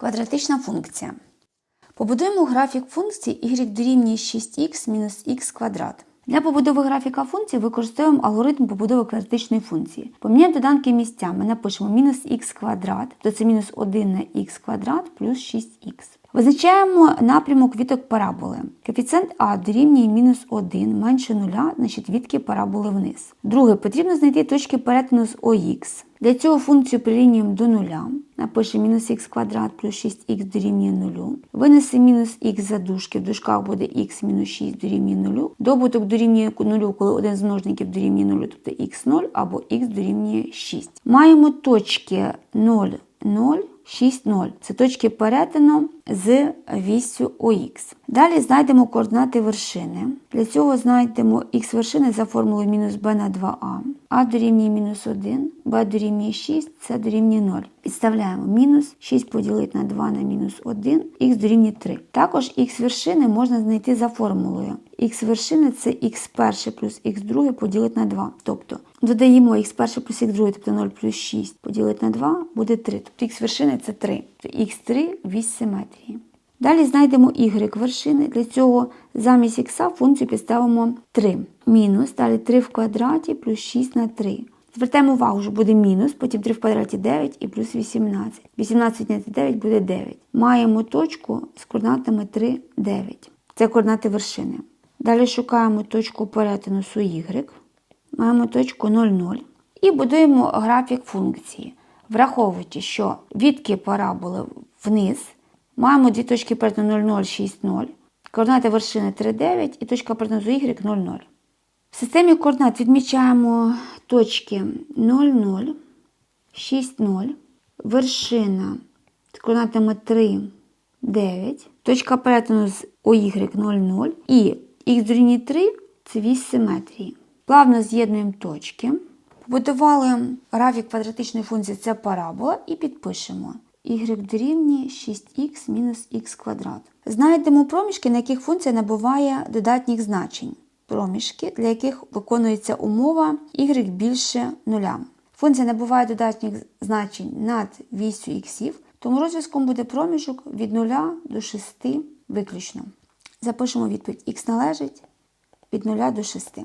Квадратична функція. Побудуємо графік функції y дорівнює 6х мінус х квадрат. Для побудови графіка функції використовуємо алгоритм побудови квадратичної функції. Поміняємо доданки місцями, напишемо мінус х квадрат, то це мінус 1 на х квадрат плюс 6х. Визначаємо напрямок віток параболи. Коефіцієнт а дорівнює мінус 1 менше 0, значить відки параболи вниз. Друге, потрібно знайти точки перетину з ОХ. Для цього функцію прирівнюємо до нуля. Напишемо мінус х квадрат плюс 6х дорівнює 0. Винеси мінус х за дужки, в дужках буде х мінус 6 дорівнює 0. Добуток дорівнює 0, коли один з множників дорівнює 0, тобто х0 або х дорівнює 6. Маємо точки 0, 0, 6, 0. Це точки перетину з вісю ОХ. Далі знайдемо координати вершини. Для цього знайдемо х вершини за формулою мінус b на 2а. А дорівнює мінус 1, b дорівнює 6, це дорівнює 0. Підставляємо мінус 6 поділити на 2 на мінус 1, х дорівнює 3. Також х вершини можна знайти за формулою. х вершини це х перше плюс х друге поділити на 2. Тобто додаємо х перше плюс х друге, тобто 0 плюс 6 поділити на 2 буде 3. Тобто х вершини це 3. Тобто х3 вісь симетрії. Далі знайдемо y вершини. Для цього замість х функцію підставимо 3. Мінус, далі 3 в квадраті плюс 6 на 3. Звертаємо увагу, що буде мінус, потім 3 в квадраті 9 і плюс 18. 18 відняти 9 буде 9. Маємо точку з координатами 3, 9. Це координати вершини. Далі шукаємо точку перетину з y. Маємо точку 0, 0. І будуємо графік функції. Враховуючи, що відки параболи вниз, маємо дві точки перетину 0, 0, Координати вершини 3, 9 і точка перетину y 0, 0. В системі координат відмічаємо точки 0, 0, 6, 0, вершина з координатами 3, 9, точка перетину з OY 0, 0 і х дорівнює 3 це вісь симетрії. Плавно з'єднуємо точки. Побудували графік квадратичної функції це парабола і підпишемо y дорівнює 6х мінус х квадрат. Знайдемо проміжки, на яких функція набуває додатніх значень. Проміжки, для яких виконується умова y більше нуля. Функція набуває додатніх значень над вісю іксів, тому розв'язком буде проміжок від 0 до 6 виключно. Запишемо відповідь х належить від 0 до 6.